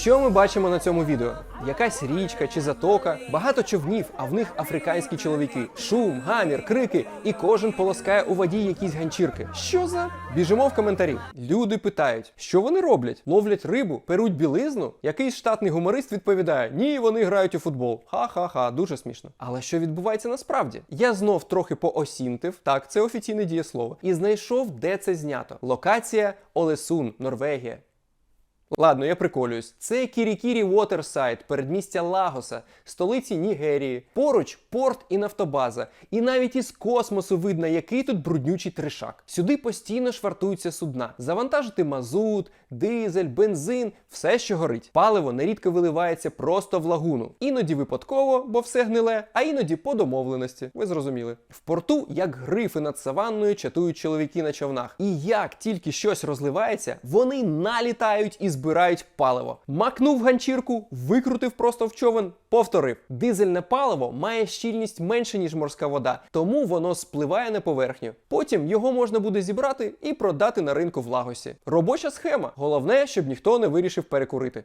Що ми бачимо на цьому відео? Якась річка чи затока, багато човнів, а в них африканські чоловіки. Шум, гамір, крики, і кожен полоскає у воді якісь ганчірки. Що за? Біжимо в коментарі. Люди питають, що вони роблять? Ловлять рибу, перуть білизну? Якийсь штатний гуморист відповідає: Ні, вони грають у футбол. Ха-ха-ха, дуже смішно. Але що відбувається насправді? Я знов трохи поосінтив, так, це офіційне дієслово, і знайшов, де це знято. Локація Олесун, Норвегія. Ладно, я приколююсь. Це Кірікірі Waterside, передмістя Лагоса, столиці Нігерії. Поруч порт і нафтобаза. І навіть із космосу видно, який тут бруднючий тришак. Сюди постійно швартуються судна. Завантажити мазут, дизель, бензин, все, що горить. Паливо нерідко виливається просто в лагуну. Іноді випадково, бо все гниле, а іноді по домовленості. Ви зрозуміли. В порту, як грифи над саванною, чатують чоловіки на човнах. І як тільки щось розливається, вони налітають і збирають паливо. Макнув ганчірку, викрутив просто в човен, повторив. Дизельне паливо має щільність менше, ніж морська вода, тому воно спливає на поверхню. Потім його можна буде зібрати і продати на ринку в Лагосі. Робоча схема. Головне, щоб ніхто не вирішив перекурити.